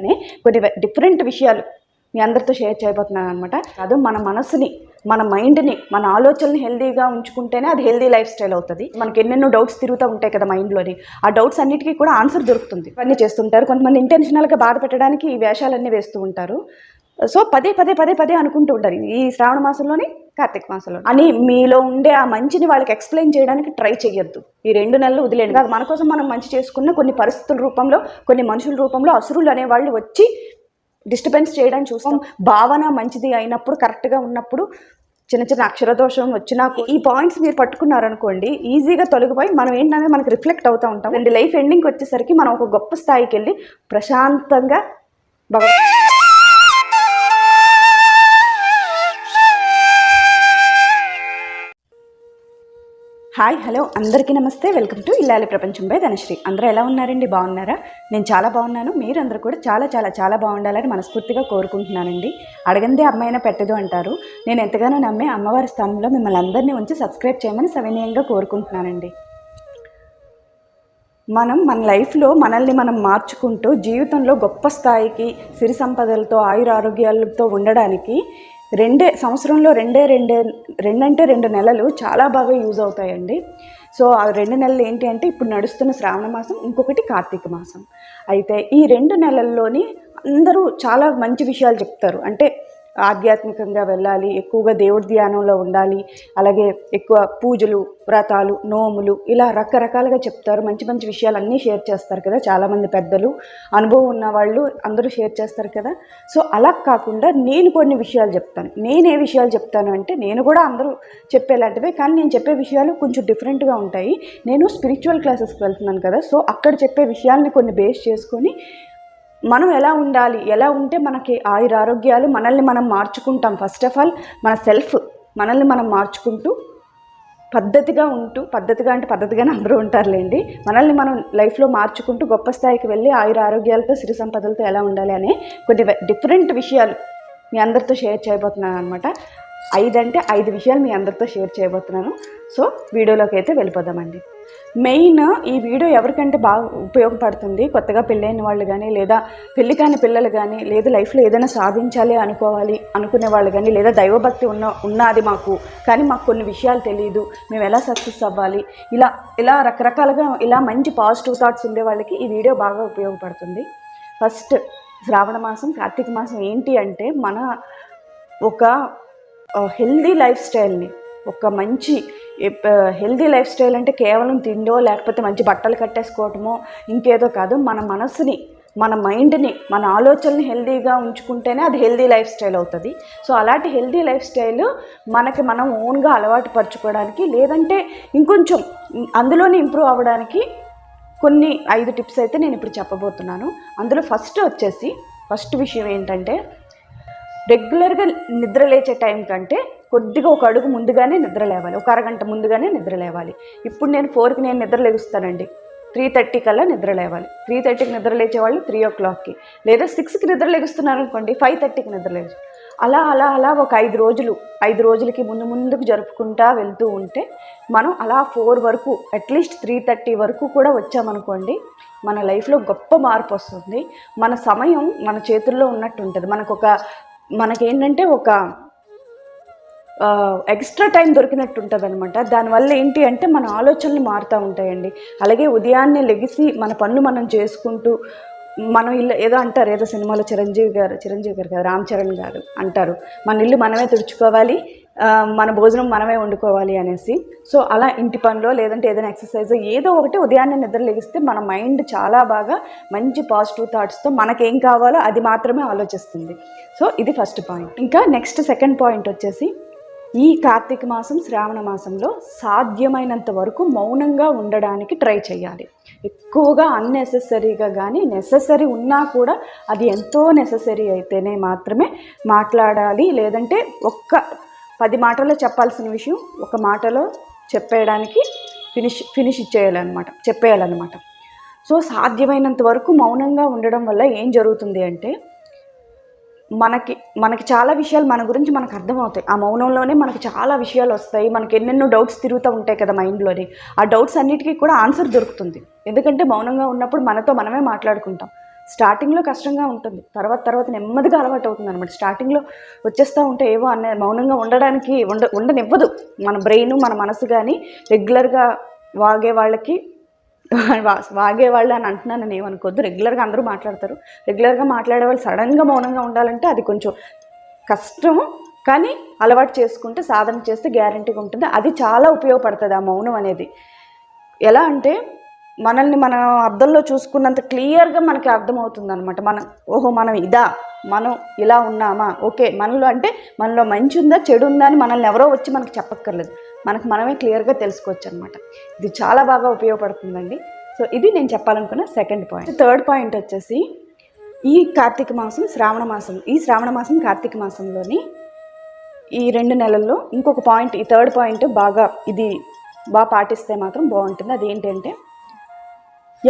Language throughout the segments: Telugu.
అని కొన్ని డిఫరెంట్ విషయాలు మీ అందరితో షేర్ చేయబోతున్నాను అనమాట అది మన మనసుని మన మైండ్ని మన ఆలోచనని హెల్దీగా ఉంచుకుంటేనే అది హెల్దీ లైఫ్ స్టైల్ అవుతుంది. మనకి ఎన్నెన్నో డౌట్స్ తిరుగుతూ ఉంటాయి కదా మైండ్లోని ఆ డౌట్స్ అన్నిటికీ కూడా ఆన్సర్ దొరుకుతుంది. ఇవన్నీ చేస్తుంటారు. కొంతమంది ఇంటెన్షనల్గా బాధ పెట్టడానికి ఈ వేషాలన్నీ వేస్తూ ఉంటారు. సో పదే పదే పదే పదే అనుకుంటూ ఉంటారు. ఈ శ్రావణ మాసంలోని కార్తీక మాసంలో అని మీలో ఉండే ఆ మంచిని వాళ్ళకి ఎక్స్ప్లెయిన్ చేయడానికి ట్రై చేయొద్దు ఈ రెండు నెలలు వదిలేండి కాదు మన కోసం మనం మంచి చేసుకున్న కొన్ని పరిస్థితుల రూపంలో కొన్ని మనుషుల రూపంలో అసురులు అనేవాళ్ళు వచ్చి డిస్టర్బెన్స్ చేయడానికి చూస్తాం. భావన మంచిది అయినప్పుడు కరెక్ట్గా ఉన్నప్పుడు చిన్న చిన్న అక్షర దోషం వచ్చినా ఈ పాయింట్స్ మీరు పట్టుకున్నారనుకోండి ఈజీగా తొలగిపోయి మనం ఏంటనేది మనకి రిఫ్లెక్ట్ అవుతూ ఉంటాం. అండ్ లైఫ్ ఎండింగ్కి వచ్చేసరికి మనం ఒక గొప్ప స్థాయికి వెళ్ళి ప్రశాంతంగా భగవ హాయ్ హలో అందరికీ నమస్తే. వెల్కమ్ టు ఇల్లాలి ప్రపంచం బై ధనశ్రీ. అందరూ ఎలా ఉన్నారండి? బాగున్నారా? నేను చాలా బాగున్నాను. మీరందరూ కూడా చాలా చాలా చాలా బాగుండాలని మనస్ఫూర్తిగా కోరుకుంటున్నానండి. అడగందే అమ్మాయినా పెట్టదు అంటారు. నేను ఎంతగానో నమ్మే అమ్మవారి స్థానంలో మిమ్మల్ని అందరినీ ఉంచి సబ్స్క్రైబ్ చేయమని సవినయంగా కోరుకుంటున్నానండి. మనం మన లైఫ్లో మనల్ని మనం మార్చుకుంటూ జీవితంలో గొప్ప స్థాయికి సిరి సంపదలతో ఆయురారోగ్యాలతో ఉండడానికి రెండే సంవత్సరంలో రెండే రెండే రెండంటే రెండు నెలలు చాలా బాగా యూజ్ అవుతాయండి. సో ఆ రెండు నెలలు ఏంటి అంటే ఇప్పుడు నడుస్తున్న శ్రావణ మాసం ఇంకొకటి కార్తీక మాసం. అయితే ఈ రెండు నెలల్లోని అందరూ చాలా మంచి విషయాలు చెప్తారు. అంటే ఆధ్యాత్మికంగా వెళ్ళాలి ఎక్కువగా దేవుడి ధ్యానంలో ఉండాలి అలాగే ఎక్కువ పూజలు వ్రతాలు నోములు ఇలా రకరకాలుగా చెప్తారు. మంచి మంచి విషయాలు అన్నీ షేర్ చేస్తారు కదా చాలామంది పెద్దలు. అనుభవం ఉన్న వాళ్ళు అందరూ షేర్ చేస్తారు కదా. సో అలా కాకుండా నేను కొన్ని విషయాలు చెప్తాను. నేను ఏ విషయాలు చెప్తాను అంటే నేను కూడా అందరూ చెప్పేలాంటివే కానీ నేను చెప్పే విషయాలు కొంచెం డిఫరెంట్గా ఉంటాయి. నేను స్పిరిచువల్ క్లాసెస్కి వెళ్తున్నాను కదా సో అక్కడ చెప్పే విషయాల్ని కొన్ని బేస్ చేసుకొని మనం ఎలా ఉండాలి? ఎలా ఉంటే మనకి ఆయుర ఆరోగ్యాలు మనల్ని మనం మార్చుకుంటాం? ఫస్ట్ ఆఫ్ ఆల్ మన సెల్ఫ్ మనల్ని మనం మార్చుకుంటూ పద్ధతిగా ఉంటూ పద్ధతిగా అంటే పద్ధతిగానే అందరూ ఉంటారులేండి. మనల్ని మనం లైఫ్లో మార్చుకుంటూ గొప్ప స్థాయికి వెళ్ళి ఆయుర ఆరోగ్యాలతో సిరి సంపదలతో ఎలా ఉండాలి అనే కొన్ని డిఫరెంట్ విషయాలు మీ అందరితో షేర్ చేయబోతున్నాను అనమాట ఐదు అంటే ఐదు విషయాలు మీ అందరితో షేర్ చేయబోతున్నాను. సో వీడియోలోకి అయితే వెళ్ళిపోదామండి. మెయిన్ ఈ వీడియో ఎవరికంటే బాగా ఉపయోగపడుతుంది? కొత్తగా పెళ్ళైన వాళ్ళు కానీ లేదా పెళ్ళి కాని పిల్లలు కానీ లేదా లైఫ్లో ఏదైనా సాధించాలి అనుకోవాలి అనుకునే వాళ్ళు కానీ లేదా దైవభక్తి ఉన్న ఉన్నది మాకు కానీ మాకు కొన్ని విషయాలు తెలియదు మేము ఎలా సక్సెస్ అవ్వాలి? ఇలా ఇలా రకరకాలుగా ఇలా మంచి పాజిటివ్ థాట్స్ ఉండే వాళ్ళకి ఈ వీడియో బాగా ఉపయోగపడుతుంది. ఫస్ట్ శ్రావణ మాసం కార్తీక మాసం ఏంటి అంటే మన ఒక హెల్దీ లైఫ్ స్టైల్ని ఒక మంచి హెల్దీ లైఫ్ స్టైల్ అంటే కేవలం తిండో లేకపోతే మంచి బట్టలు కట్టేసుకోవటమో ఇంకేదో కాదు. మన మనసుని మన మైండ్ని మన ఆలోచనని హెల్దీగా ఉంచుకుంటేనే అది హెల్దీ లైఫ్ స్టైల్ అవుతుంది. సో అలాంటి హెల్దీ లైఫ్ స్టైల్ మనకి మనం ఓన్గా అలవాటు పరచుకోవడానికి లేదంటే ఇంకొంచెం అందులోనే ఇంప్రూవ్ అవ్వడానికి కొన్ని ఐదు టిప్స్ అయితే నేను ఇప్పుడు చెప్పబోతున్నాను. అందులో ఫస్ట్ వచ్చేసి ఫస్ట్ విషయం ఏంటంటే రెగ్యులర్గా నిద్ర లేచే టైం కంటే కొద్దిగా ఒక అడుగు ముందుగానే నిద్ర లేవాలి. ఒక అరగంట ముందుగానే నిద్ర లేవాలి. ఇప్పుడు నేను ఫోర్కి నేను నిద్ర లేగుస్తానండి. త్రీ థర్టీ కల్లా నిద్ర లేవాలి. త్రీ థర్టీకి నిద్ర లేచే వాళ్ళు త్రీ ఓ క్లాక్కి. లేదా సిక్స్కి నిద్ర లేగుస్తున్నారు అనుకోండి ఫైవ్ థర్టీకి నిద్ర లేచు. అలా అలా అలా ఒక ఐదు రోజులు ఐదు రోజులకి ముందు ముందుకు జరుపుకుంటా వెళ్తూ ఉంటే మనం అలా ఫోర్ వరకు అట్లీస్ట్ త్రీ థర్టీ వరకు కూడా వచ్చామనుకోండి మన లైఫ్లో గొప్ప మార్పు వస్తుంది. మన సమయం మన చేతుల్లో ఉన్నట్టు ఉంటుంది మనకు ఒక మనకేంటంటే ఒక ఎక్స్ట్రా టైం దొరికినట్టు ఉంటుంది అనమాట దానివల్ల ఏంటి అంటే మన ఆలోచనలు మారుతూ ఉంటాయండి. అలాగే ఉదయాన్నే లెగిసి మన పనులు మనం చేసుకుంటూ మనం ఇల్లు ఏదో అంటారు ఏదో సినిమాలో చిరంజీవి గారు చిరంజీవి గారు కాదు రామ్ చరణ్ గారు అంటారు. మన ఇల్లు మనమే తుడుచుకోవాలి మన భోజనం మనమే వండుకోవాలి అనేసి. సో అలా ఇంటి పనిలో లేదంటే ఏదైనా ఎక్సర్సైజ్ ఏదో ఒకటి ఉదయాన్నే నిద్ర లెగిస్తే మన మైండ్ చాలా బాగా మంచి పాజిటివ్ థాట్స్తో మనకేం కావాలో అది మాత్రమే ఆలోచిస్తుంది. సో ఇది ఫస్ట్ పాయింట్. ఇంకా నెక్స్ట్ సెకండ్ పాయింట్ వచ్చేసి ఈ కార్తీక మాసం శ్రావణ మాసంలో సాధ్యమైనంత వరకు మౌనంగా ఉండడానికి ట్రై చేయాలి. ఎక్కువగా అన్నెసెసరీగా కానీ నెససరీ ఉన్నా కూడా అది ఎంతో నెససరీ అయితేనే మాత్రమే మాట్లాడాలి. లేదంటే ఒక్క పది మాటల్లో చెప్పాల్సిన విషయం ఒక మాటలో చెప్పేయడానికి ఫినిష్ ఫినిష్ ఇచ్చేయాలన్నమాట చెప్పేయాలన్నమాట. సో సాధ్యమైనంత వరకు మౌనంగా ఉండడం వల్ల ఏం జరుగుతుంది అంటే మనకి మనకి చాలా విషయాలు మన గురించి మనకు అర్థమవుతాయి. ఆ మౌనంలోనే మనకి చాలా విషయాలు వస్తాయి. మనకి ఎన్నెన్నో డౌట్స్ తిరుగుతూ ఉంటాయి కదా మైండ్లోని. ఆ డౌట్స్ అన్నిటికీ కూడా ఆన్సర్ దొరుకుతుంది. ఎందుకంటే మౌనంగా ఉన్నప్పుడు మనతో మనమే మాట్లాడుకుంటాం. స్టార్టింగ్లో కష్టంగా ఉంటుంది. తర్వాత తర్వాత నెమ్మదిగా అలవాటు అవుతుంది అనమాట స్టార్టింగ్లో వచ్చేస్తూ ఉంటే ఏవో అనే మౌనంగా ఉండడానికి ఉండ ఉండనివ్వదు. మన బ్రెయిన్ మన మనసు కానీ రెగ్యులర్గా వాగే వాళ్ళకి వాగే వాళ్ళు అని అంటున్నాను నేను ఏమనుకోద్దు రెగ్యులర్గా అందరూ మాట్లాడతారు. రెగ్యులర్గా మాట్లాడే వాళ్ళు సడన్గా మౌనంగా ఉండాలంటే అది కొంచెం కష్టం కానీ అలవాటు చేసుకుంటే సాధన చేస్తే గ్యారంటీగా ఉంటుంది. అది చాలా ఉపయోగపడుతుంది ఆ మౌనం అనేది. ఎలా అంటే మనల్ని మనం అర్థంలో చూసుకున్నంత క్లియర్గా మనకి అర్థమవుతుంది అనమాట మనం ఓహో మనం ఇదా? మనం ఇలా ఉన్నామా? ఓకే మనలో అంటే మనలో మంచి ఉందా చెడు ఉందా అని మనల్ని ఎవరో వచ్చి మనకు చెప్పక్కర్లేదు. మనకు మనమే క్లియర్గా తెలుసుకోవచ్చు అనమాట ఇది చాలా బాగా ఉపయోగపడుతుందండి. సో ఇది నేను చెప్పాలనుకున్న సెకండ్ పాయింట్. థర్డ్ పాయింట్ వచ్చేసి ఈ కార్తీక మాసం శ్రావణ మాసం ఈ శ్రావణ మాసం కార్తీక మాసంలోని ఈ రెండు నెలల్లో ఇంకొక పాయింట్ ఈ థర్డ్ పాయింట్ బాగా ఇది బాగా పాటిస్తే మాత్రం బాగుంటుంది. అది ఏంటంటే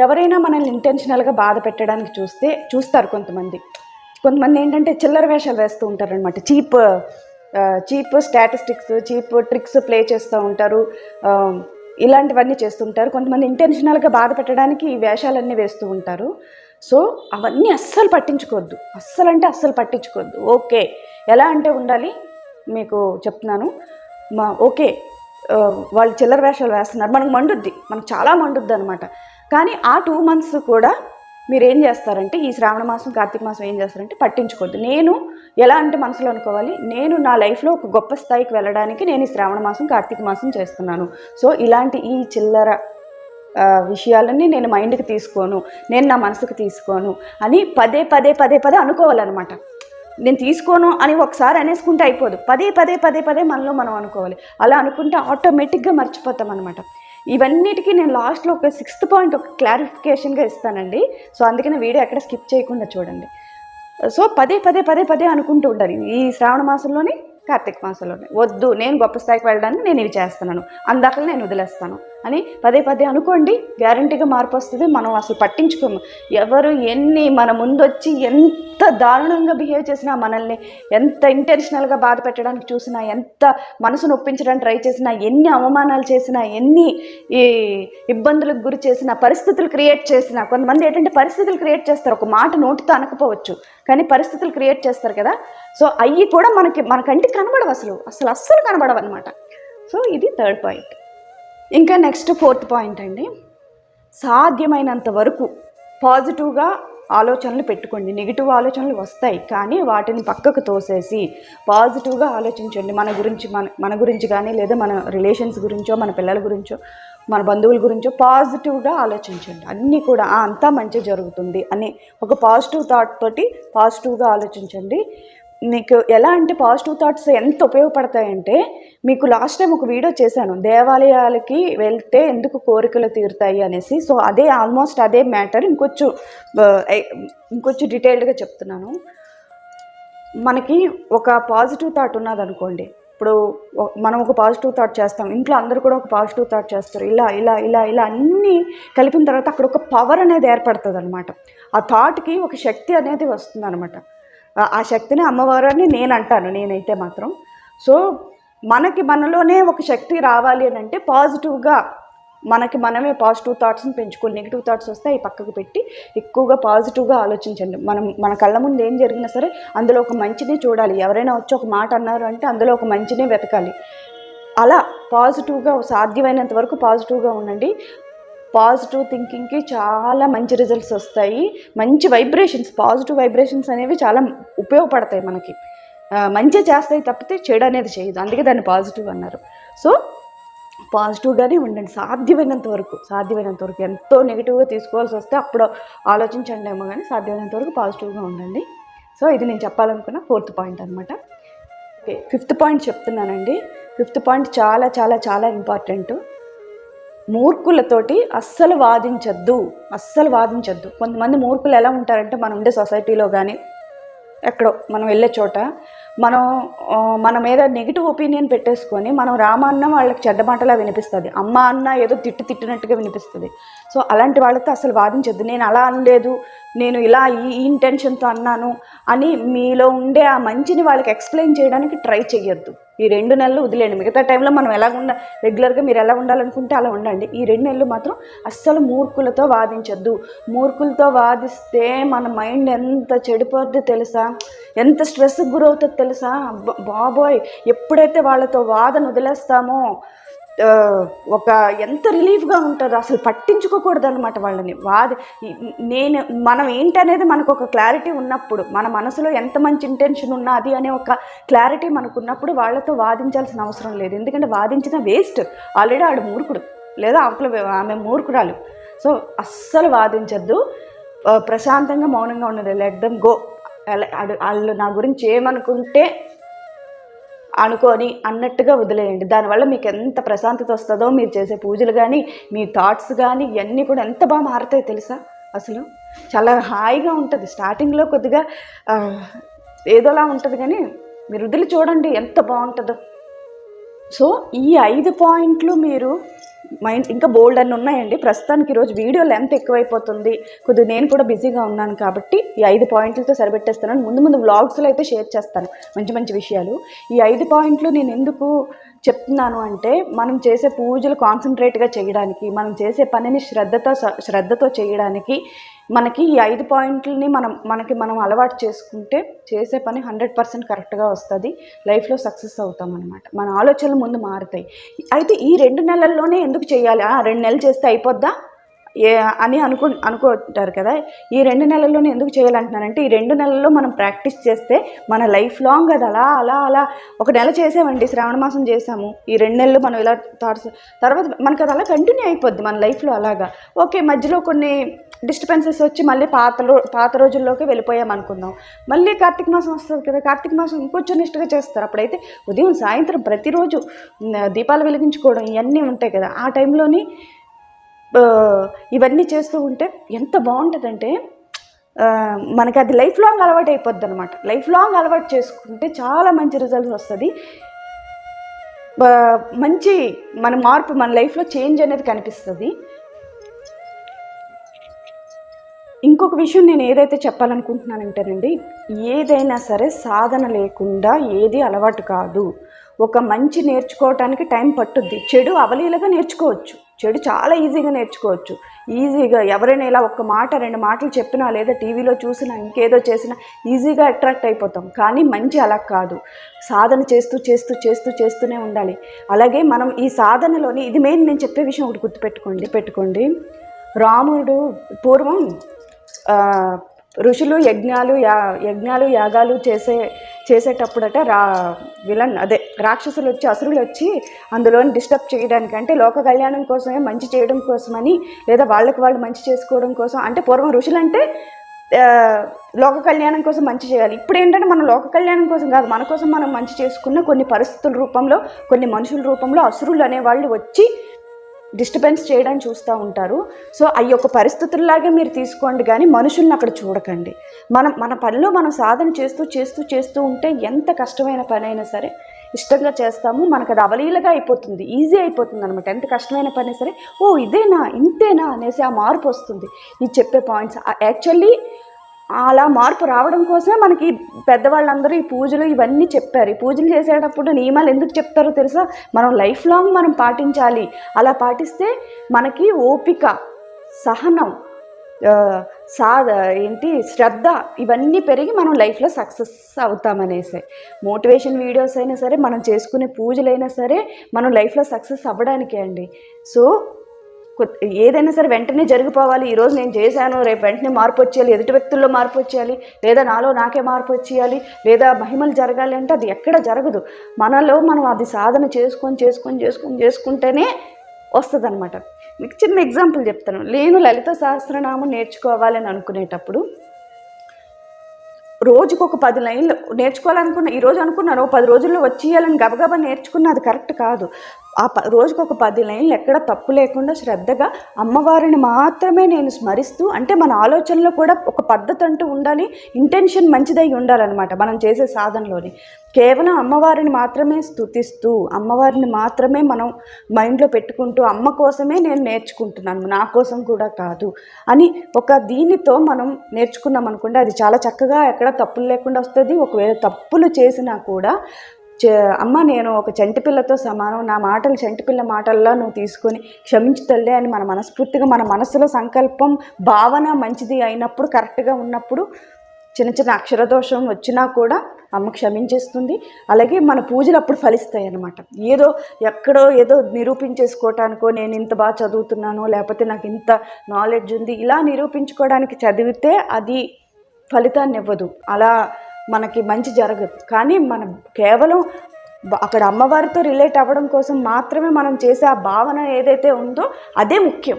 ఎవరైనా మనల్ని ఇంటెన్షనల్గా బాధ పెట్టడానికి చూస్తే చూస్తారు కొంతమంది. కొంతమంది ఏంటంటే చిల్లర వేషాలు వేస్తూ ఉంటారనమాట cheap cheap statistics cheap tricks play చేస్తూ ఉంటారు. ఇలాంటివన్నీ చేస్తుంటారు కొంతమంది ఇంటెన్షనల్గా బాధ పెట్టడానికి ఈ వేషాలన్నీ వేస్తూ ఉంటారు. సో అవన్నీ అస్సలు పట్టించుకోవద్దు. అస్సలు అంటే అస్సలు పట్టించుకోవద్దు. ఓకే. ఎలా అంటే ఉండాలి? మీకు చెప్తున్నాను. మా ఓకే. వాళ్ళు చిల్లర వేషాలు వేస్తున్నారు. మనకు మండుద్ది. మనకు చాలా మండుద్ది అనమాట కానీ ఆ టూ మంత్స్ కూడా మీరు ఏం చేస్తారంటే ఈ శ్రావణ మాసం కార్తీక మాసం ఏం చేస్తారంటే పట్టించుకోవద్దు. నేను ఎలా అంటే మనసులో అనుకోవాలి నేను నా లైఫ్లో ఒక గొప్ప స్థాయికి వెళ్ళడానికి నేను ఈ శ్రావణ మాసం కార్తీక మాసం చేస్తున్నాను. సో ఇలాంటి ఈ చిల్లర విషయాలన్నీ నేను మైండ్కి తీసుకోను నేను నా మనసుకు తీసుకోను అని పదే పదే పదే పదే అనుకోవాలన్నమాట. నేను తీసుకోను అని ఒకసారి అనేసుకుంటే అయిపోదు. పదే పదే పదే పదే మనలో మనం అనుకోవాలి. అలా అనుకుంటే ఆటోమేటిక్గా మర్చిపోతాం అనమాట ఇవన్నిటికీ నేను లాస్ట్లో ఒక సిక్స్త్ పాయింట్ ఒక క్లారిఫికేషన్గా ఇస్తానండి. సో అందుకనే వీడియో ఎక్కడ స్కిప్ చేయకుండా చూడండి. సో పదే పదే పదే పదే అనుకుంటూ ఉండాలి. ఈ శ్రావణ మాసంలోని కార్తీక మాసంలోనే. వద్దు నేను గొప్ప స్థాయికి వెళ్ళడానికి నేను ఇవి చేస్తున్నాను. అందాక నేను వదిలేస్తాను. అని పదే పదే అనుకోండి గ్యారంటీగా మార్పు వస్తుంది. మనం అసలు పట్టించుకోము. ఎవరు ఎన్ని మన ముందు వచ్చి ఎంత దారుణంగా బిహేవ్ చేసినా మనల్ని ఎంత ఇంటెన్షనల్గా బాధ పెట్టడానికి చూసినా ఎంత మనసును ఒప్పించడానికి ట్రై చేసినా ఎన్ని అవమానాలు చేసినా ఎన్ని ఈ ఇబ్బందులకు గురి చేసినా పరిస్థితులు క్రియేట్ చేసినా కొంతమంది ఏంటంటే పరిస్థితులు క్రియేట్ చేస్తారు. ఒక మాట నోటితో అనకపోవచ్చు కానీ పరిస్థితులు క్రియేట్ చేస్తారు కదా. సో అవి కూడా మనకి మన కంటికి కనబడవు అసలు. అసలు అస్సలు కనబడవు అనమాట సో ఇది థర్డ్ పాయింట్ ఇంకా నెక్స్ట్ ఫోర్త్ పాయింట్ అండి. సాధ్యమైనంత వరకు పాజిటివ్గా ఆలోచనలు పెట్టుకోండి. నెగిటివ్ ఆలోచనలు వస్తాయి కానీ వాటిని పక్కకు తోసేసి పాజిటివ్గా ఆలోచించండి. మన గురించి మన మన గురించి కానీ లేదా మన రిలేషన్స్ గురించో మన పిల్లల గురించో మన బంధువుల గురించో పాజిటివ్గా ఆలోచించండి. అన్నీ కూడా అంతా మంచి జరుగుతుంది అని ఒక పాజిటివ్ థాట్ తోటి పాజిటివ్గా ఆలోచించండి. మీకు ఎలా అంటే పాజిటివ్ థాట్స్ ఎంత ఉపయోగపడతాయంటే మీకు లాస్ట్ టైం ఒక వీడియో చేశాను దేవాలయాలకి వెళ్తే ఎందుకు కోరికలు తీరుతాయి అనేసి. సో అదే ఆల్మోస్ట్ అదే మ్యాటర్ ఇంకొంచెం ఇంకొంచెం డీటెయిల్డ్గా చెప్తున్నాను. మనకి ఒక పాజిటివ్ థాట్ ఉన్నది అనుకోండి ఇప్పుడు మనం ఒక పాజిటివ్ థాట్ చేస్తాం ఇంట్లో అందరూ కూడా ఒక పాజిటివ్ థాట్ చేస్తారు ఇలా ఇలా ఇలా ఇలా అన్నీ కలిపిన తర్వాత అక్కడ ఒక పవర్ అనేది ఏర్పడుతుంది అనమాట ఆ థాట్కి ఒక శక్తి అనేది వస్తుంది అనమాట ఆ శక్తిని అమ్మవారు అని నేను అంటాను నేనైతే మాత్రం. సో మనకి మనలోనే ఒక శక్తి రావాలి అని అంటే పాజిటివ్గా మనకి మనమే పాజిటివ్ థాట్స్ని పెంచుకోవాలి. నెగిటివ్ థాట్స్ వస్తే అవి పక్కకు పెట్టి ఎక్కువగా పాజిటివ్గా ఆలోచించండి. మనం మన కళ్ళ ముందు ఏం జరిగినా సరే అందులో ఒక మంచినే చూడాలి. ఎవరైనా వచ్చి ఒక మాట అన్నారు అంటే అందులో ఒక మంచినే వెతకాలి. అలా పాజిటివ్గా సాధ్యమైనంత వరకు పాజిటివ్గా ఉండండి. పాజిటివ్ థింకింగ్కి చాలా మంచి రిజల్ట్స్ వస్తాయి. మంచి వైబ్రేషన్స్ పాజిటివ్ వైబ్రేషన్స్ అనేవి చాలా ఉపయోగపడతాయి మనకి. మంచి చేస్తాయి తప్పితే చెడు అనేది చేయదు. అందుకే దాన్ని పాజిటివ్ అన్నారు. సో పాజిటివ్గానే ఉండండి. సాధ్యమైనంత వరకు సాధ్యమైనంత వరకు ఎంతో నెగిటివ్గా తీసుకోవాల్సి వస్తే అప్పుడు ఆలోచించండి ఏమో కానీ సాధ్యమైనంత వరకు పాజిటివ్గా ఉండండి. సో ఇది నేను చెప్పాలనుకున్న ఫోర్త్ పాయింట్ అనమాట ఓకే ఫిఫ్త్ పాయింట్ చెప్తున్నానండి. ఫిఫ్త్ పాయింట్ చాలా చాలా చాలా ఇంపార్టెంట్. మూర్ఖులతోటి అస్సలు వాదించద్దు. అస్సలు వాదించద్దు. కొంతమంది మూర్ఖులు ఎలా ఉంటారంటే మనం ఉండే సొసైటీలో కానీ ఎక్కడో మనం వెళ్ళే చోట మనం మన మీద నెగిటివ్ ఒపీనియన్ పెట్టేసుకొని మనం రామ అన్న వాళ్ళకి చెడ్డ మాటలా వినిపిస్తుంది. అమ్మ అన్న ఏదో తిట్టు తిట్టినట్టుగా వినిపిస్తుంది. సో అలాంటి వాళ్ళతో అసలు వాదించద్దు. నేను అలా అనలేదు. నేను ఇలా ఈ ఇంటెన్షన్తో అన్నాను అని మీలో ఉండే ఆ మంచిని వాళ్ళకి ఎక్స్ప్లెయిన్ చేయడానికి ట్రై చేయొద్దు ఈ రెండు నెలలు వదిలేయండి. మిగతా టైంలో మనం ఎలా ఉండ రెగ్యులర్గా మీరు ఎలా ఉండాలనుకుంటే అలా ఉండండి. ఈ రెండు నెలలు మాత్రం అస్సలు మూర్ఖులతో వాదించద్దు. మూర్ఖులతో వాదిస్తే మన మైండ్ ఎంత చెడిపోద్దో తెలుసా? ఎంత స్ట్రెస్కి గురవుతుందో తెలుసా? బాబోయ్! ఎప్పుడైతే వాళ్ళతో వాదన వదిలేస్తామో ఒక ఎంత రిలీఫ్గా ఉంటుందో అసలు పట్టించుకోకూడదు అనమాట వాళ్ళని. వాది నేను మనం ఏంటనేది మనకు ఒక క్లారిటీ ఉన్నప్పుడు మన మనసులో ఎంత మంచి ఇంటెన్షన్ ఉన్నది అనే ఒక క్లారిటీ మనకు ఉన్నప్పుడు వాళ్ళతో వాదించాల్సిన అవసరం లేదు. ఎందుకంటే వాదించిన వేస్ట్. ఆల్రెడీ ఆడు మూర్ఖుడు. లేదా అవతల ఆమె మూర్ఖురాలు. సో అస్సలు వాదించద్దు. ప్రశాంతంగా మౌనంగా ఉండదు లెట్ దమ్ గో. వాళ్ళు నా గురించి ఏమనుకుంటే అనుకొని అన్నట్టుగా వదిలేయండి. దానివల్ల మీకు ఎంత ప్రశాంతత వస్తుందో మీరు చేసే పూజలు కానీ మీ థాట్స్ కానీ ఇవన్నీ కూడా ఎంత బాగా మారుతాయి తెలుసా? అసలు చాలా హాయిగా ఉంటుంది. స్టార్టింగ్లో కొద్దిగా ఏదోలా ఉంటుంది కానీ మీరు వదిలి చూడండి ఎంత బాగుంటుందో. సో ఈ ఐదు పాయింట్లు మీరు మైండ్ ఇంకా బోల్డ్ అన్నీ ఉన్నాయండి. ప్రస్తుతానికి ఈరోజు వీడియో లెంత్ ఎక్కువైపోతుంది. కొద్దిగా నేను కూడా బిజీగా ఉన్నాను కాబట్టి ఈ ఐదు పాయింట్లతో సరిపెట్టేస్తున్నాను ముందు ముందు వ్లాగ్స్లో అయితే షేర్ చేస్తాను. మంచి మంచి విషయాలు. ఈ ఐదు పాయింట్లు నేను ఎందుకు చెప్తున్నాను అంటే మనం చేసే పూజలు కాన్సన్ట్రేట్గా చేయడానికి మనం చేసే పనిని శ్రద్ధతో శ్రద్ధతో చేయడానికి మనకి ఈ ఐదు పాయింట్లని మనం మనకి మనం అలవాటు చేసుకుంటే చేసే పని హండ్రెడ్ పర్సెంట్ కరెక్ట్గా వస్తుంది. లైఫ్లో సక్సెస్ అవుతాం అనమాట మన ఆలోచనలు ముందు మారుతాయి. అయితే ఈ రెండు నెలల్లోనే ఎందుకు చేయాలి? ఆ, రెండు నెలలు చేస్తే అయిపోద్దా? ఏ అని అనుకు అనుకుంటారు కదా. ఈ రెండు నెలల్లోనే ఎందుకు చేయాలంటున్నానంటే ఈ రెండు నెలల్లో మనం ప్రాక్టీస్ చేస్తే మన లైఫ్ లాంగ్ అది అలా అలా అలా. ఒక నెల చేసామండి శ్రావణ మాసం చేసాము. ఈ రెండు నెలలు మనం ఇలా థాట్స్ తర్వాత మనకి అది అలా కంటిన్యూ అయిపోద్ది మన లైఫ్లో అలాగా. ఓకే మధ్యలో కొన్ని డిస్టర్బెన్సెస్ వచ్చి మళ్ళీ పాత పాత రోజుల్లోకి వెళ్ళిపోయాం అనుకుందాం. మళ్ళీ కార్తీక మాసం వస్తుంది కదా కార్తీక మాసం ఇంకొంచెం నిష్టగా చేస్తారు. అప్పుడైతే ఉదయం సాయంత్రం ప్రతిరోజు దీపాలు వెలిగించుకోవడం ఇవన్నీ ఉంటాయి కదా. ఆ టైంలోని ఇవన్నీ చేస్తూ ఉంటే ఎంత బాగుంటుందంటే మనకి అది లైఫ్ లాంగ్ అలవాటు అయిపోద్ది అనమాట లైఫ్ లాంగ్ అలవాటు చేసుకుంటే చాలా మంచి రిజల్ట్స్ వస్తుంది. మంచి మన మార్పు మన లైఫ్లో చేంజ్ అనేది కనిపిస్తుంది. ఇంకొక విషయం నేను ఏదైతే చెప్పాలనుకుంటున్నానంటేనండి ఏదైనా సరే సాధన లేకుండా ఏది అలవాటు కాదు. ఒక మంచి నేర్చుకోవటానికి టైం పట్టుద్ది. చెడు అవలీలగా నేర్చుకోవచ్చు. చెడు చాలా ఈజీగా నేర్చుకోవచ్చు. ఈజీగా ఎవరైనా ఇలా ఒక్క మాట రెండు మాటలు చెప్పినా లేదా టీవీలో చూసినా ఇంకేదో చేసినా ఈజీగా అట్రాక్ట్ అయిపోతాం. కానీ మంచి అలా కాదు. సాధన చేస్తూ చేస్తూ చేస్తూ చేస్తూనే ఉండాలి. అలాగే మనం ఈ సాధనలోని ఇది మెయిన్ నేను చెప్పే విషయం ఒకటి గుర్తుపెట్టుకోండి. పెట్టుకోండి రాముడు పూర్వం ఋషులు యజ్ఞాలు యా యజ్ఞాలు యాగాలు చేసే చేసేటప్పుడట రా విలన్ అదే రాక్షసులు వచ్చి అసురులు వచ్చి అందులోని డిస్టర్బ్ చేయడానికి అంటే లోక కళ్యాణం కోసమే మంచి చేయడం కోసమని లేదా వాళ్ళకి వాళ్ళు మంచి చేసుకోవడం కోసం అంటే పూర్వం ఋషులు అంటే లోక కళ్యాణం కోసం మంచి చేయాలి. ఇప్పుడు ఏంటంటే మనం లోక కళ్యాణం కోసం కాదు మన కోసం మనం మంచి చేసుకున్న కొన్ని పరిస్థితుల రూపంలో కొన్ని మనుషుల రూపంలో అసురులు అనేవాళ్ళు వచ్చి డిస్టర్బెన్స్ చేయడానికి చూస్తూ ఉంటారు. సో అవి ఒక పరిస్థితుల్లాగే మీరు తీసుకోండి కానీ మనుషుల్ని అక్కడ చూడకండి. మనం మన పనిలో మనం సాధన చేస్తూ చేస్తూ చేస్తూ ఉంటే ఎంత కష్టమైన పని అయినా సరే ఇష్టంగా చేస్తాము. మనకు అది అవలీలగా అయిపోతుంది. ఈజీ అయిపోతుంది అనమాట ఎంత కష్టమైన పని సరే ఓ ఇదేనా ఇంతేనా అనేసి ఆ మార్పు వస్తుంది. ఇది చెప్పే పాయింట్స్ యాక్చువల్లీ అలా మార్పు రావడం కోసమే మనకి పెద్దవాళ్ళందరూ ఈ పూజలు ఇవన్నీ చెప్పారు. ఈ పూజలు చేసేటప్పుడు నియమాలు ఎందుకు చెప్తారో తెలుసా? మనం లైఫ్ లాంగ్ మనం పాటించాలి. అలా పాటిస్తే మనకి ఓపిక సహనం సాధ ఏంటి శ్రద్ధ ఇవన్నీ పెరిగి మనం లైఫ్లో సక్సెస్ అవుతామనేసి. మోటివేషన్ వీడియోస్ అయినా సరే మనం చేసుకునే పూజలైనా సరే మనం లైఫ్లో సక్సెస్ అవ్వడానికే అండి. సో ఏదైనా సరే వెంటనే జరిగిపోవాలి. ఈరోజు నేను చేశాను రేపు వెంటనే మార్పు వచ్చేయాలి. ఎదుటి వ్యక్తుల్లో మార్పు వచ్చేయాలి. లేదా నాలో నాకే మార్పు వచ్చేయాలి. లేదా మహిమలు జరగాలి అంటే అది ఎక్కడ జరగదు. మనలో మనం అది సాధన చేసుకొని చేసుకొని చేసుకొని చేసుకుంటేనే వస్తుంది అనమాట మీకు చిన్న ఎగ్జాంపుల్ చెప్తాను. నేను లలిత సహస్రనామం నేర్చుకోవాలని అనుకునేటప్పుడు రోజుకు ఒక పది లైన్లు నేర్చుకోవాలనుకున్న ఈరోజు అనుకున్నాను ఓ పది రోజుల్లో వచ్చేయాలని గబగబా నేర్చుకున్న అది కరెక్ట్ కాదు. ఆ ప రోజుకు ఒక పది లైన్లు ఎక్కడ తప్పు లేకుండా శ్రద్ధగా అమ్మవారిని మాత్రమే నేను స్మరిస్తూ అంటే మన ఆలోచనలో కూడా ఒక పద్ధతి అంటూ ఉండాలి ఇంటెన్షన్ మంచిదై ఉండాలన్నమాట మనం చేసే సాధనలోని. కేవలం అమ్మవారిని మాత్రమే స్తుతిస్తూ అమ్మవారిని మాత్రమే మనం మైండ్లో పెట్టుకుంటూ అమ్మ కోసమే నేను నేర్చుకుంటున్నాను నా కోసం కూడా కాదు అని ఒక దీనితో మనం నేర్చుకున్నాం అనుకోండి అది చాలా చక్కగా ఎక్కడ తప్పులు లేకుండా వస్తుంది ఒకవేళ తప్పులు చేసినా కూడా అమ్మ నేను ఒక చంటిపిల్లతో సమానం నా మాటలు చంటిపిల్ల మాటల్లా నువ్వు తీసుకొని క్షమించు అని మన మనస్ఫూర్తిగా మన మనసులో సంకల్పం భావన మంచిది అయినప్పుడు కరెక్ట్గా ఉన్నప్పుడు చిన్న చిన్న అక్షర దోషం వచ్చినా కూడా అమ్మ క్షమించేస్తుంది. అలాగే మన పూజలు అప్పుడు ఫలిస్తాయి అన్నమాట. ఏదో ఎక్కడో ఏదో నిరూపించేసుకోవటానికో నేను ఇంత బాగా చదువుతున్నాను లేకపోతే నాకు ఇంత నాలెడ్జ్ ఉంది ఇలా నిరూపించుకోవడానికి చదివితే అది ఫలితాన్ని ఇవ్వదు. అలా మనకి మంచి జరగదు. కానీ మనం కేవలం అక్కడ అమ్మవారితో రిలేట్ అవ్వడం కోసం మాత్రమే మనం చేసే ఆ భావన ఏదైతే ఉందో అదే ముఖ్యం.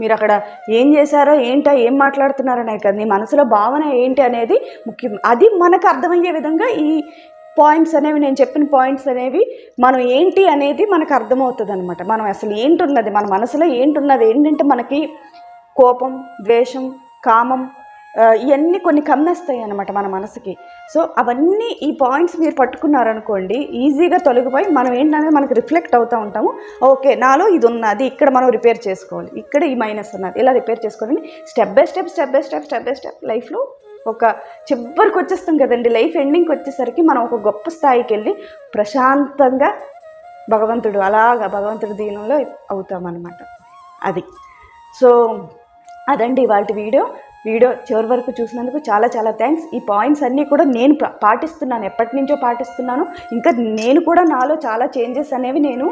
మీరు అక్కడ ఏం చేశారో ఏంటో ఏం మాట్లాడుతున్నారనే కదా నీ మనసులో భావన ఏంటి అనేది ముఖ్యం. అది మనకు అర్థమయ్యే విధంగా ఈ పాయింట్స్ అనేవి నేను చెప్పిన పాయింట్స్ అనేవి మనం ఏంటి అనేది మనకు అర్థమవుతుంది అనమాట మనం అసలు ఏంటున్నది మన మనసులో ఏంటున్నది ఏంటంటే మనకి కోపం ద్వేషం కామం ఇవన్నీ కొన్ని కమ్మేస్తాయి అన్నమాట మన మనసుకి. సో అవన్నీ ఈ పాయింట్స్ మీరు పట్టుకున్నారనుకోండి ఈజీగా తొలగిపోయి మనం ఏంటనేది మనకు రిఫ్లెక్ట్ అవుతూ ఉంటాము. ఓకే నాలో ఇది ఉన్నది ఇక్కడ మనం రిపేర్ చేసుకోవాలి. ఇక్కడ ఈ మైనస్ ఉన్నది ఇలా రిపేర్ చేసుకోవాలని step by step step by step step by step లైఫ్లో ఒక చివరికి వచ్చేస్తాం కదండి. లైఫ్ ఎండింగ్కి వచ్చేసరికి మనం ఒక గొప్ప స్థాయికి వెళ్ళి ప్రశాంతంగా భగవంతుడు అలాగా భగవంతుడి దీనంలో అవుతామన్నమాట. అది. సో అదండి వాటి వీడియో. వీడియో చివరి వరకు చూసినందుకు చాలా చాలా థ్యాంక్స్ ఈ పాయింట్స్ అన్నీ కూడా నేను పాటిస్తున్నాను. ఎప్పటి నుంచో పాటిస్తున్నాను. ఇంకా నేను కూడా నాలో చాలా చేంజెస్ అనేవి నేను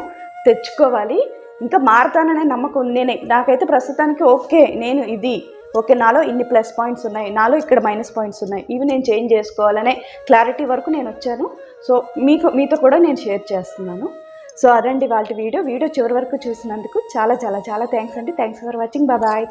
తెచ్చుకోవాలి. ఇంకా మారతాననే నమ్మకం ఉంది. నేనే నాకైతే ప్రస్తుతానికి ఓకే నేను ఇది. ఓకే నాలో ఇన్ని ప్లస్ పాయింట్స్ ఉన్నాయి. నాలో ఇక్కడ మైనస్ పాయింట్స్ ఉన్నాయి. ఇవి నేను చేంజ్ చేసుకోవాలనే క్లారిటీ వరకు నేను వచ్చాను. సో మీకు మీతో కూడా నేను షేర్ చేస్తున్నాను. సో అదండి వాళ్ళ వీడియో. వీడియో చివరి వరకు చూసినందుకు చాలా చాలా చాలా థ్యాంక్స్ అండి. Thanks for watching bye